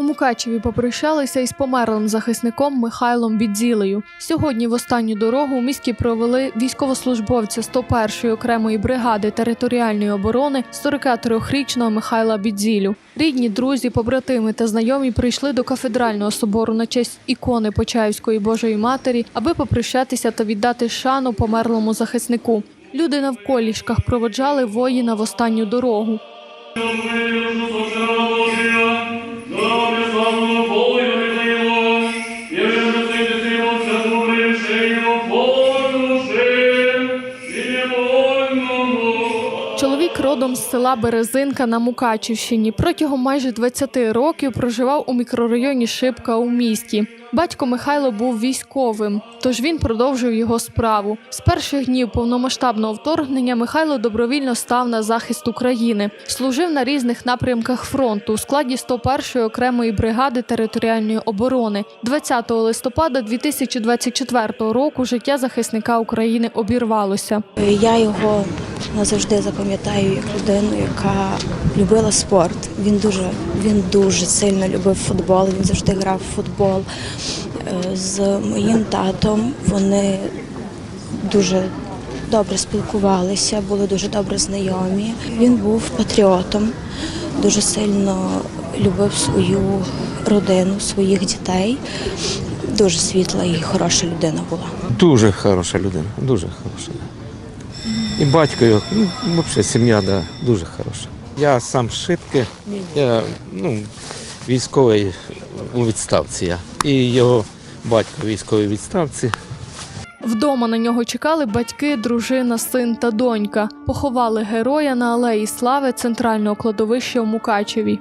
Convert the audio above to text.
У Мукачеві попрощалися із померлим захисником Михайлом Бідзілею. Сьогодні в останню дорогу у місті провели військовослужбовця 101-ї окремої бригади територіальної оборони 43-річного Михайла Бідзілю. Рідні, друзі, побратими та знайомі прийшли до кафедрального собору на честь ікони Почаївської Божої Матері, аби попрощатися та віддати шану померлому захиснику. Люди навколішках проводжали воїна в останню дорогу. Чоловік родом з села Березинка на Мукачівщині. Протягом майже 20 років проживав у мікрорайоні Шипка у місті. Батько Михайло був військовим, тож він продовжив його справу. З перших днів повномасштабного вторгнення Михайло добровільно став на захист України. Служив на різних напрямках фронту у складі 101-ї окремої бригади територіальної оборони. 20 листопада 2024 року життя захисника України обірвалося. Я його назавжди запам'ятаю як людину, яка любила спорт. Він дуже, він дуже сильно любив футбол. Він завжди грав в футбол. Е, З моїм татом вони дуже добре спілкувалися, були дуже добре знайомі. Він був патріотом, дуже сильно любив свою родину, своїх дітей. Дуже світла і хороша людина була. Дуже хороша людина, дуже хороша. І батько його, ну, взагалі сім'я да, дуже хороша. Я сам шибки, я ну, військовий у відставці я. І його батько військовий відставці. Вдома на нього чекали батьки, дружина, син та донька. Поховали героя на алеї слави центрального кладовища в Мукачеві.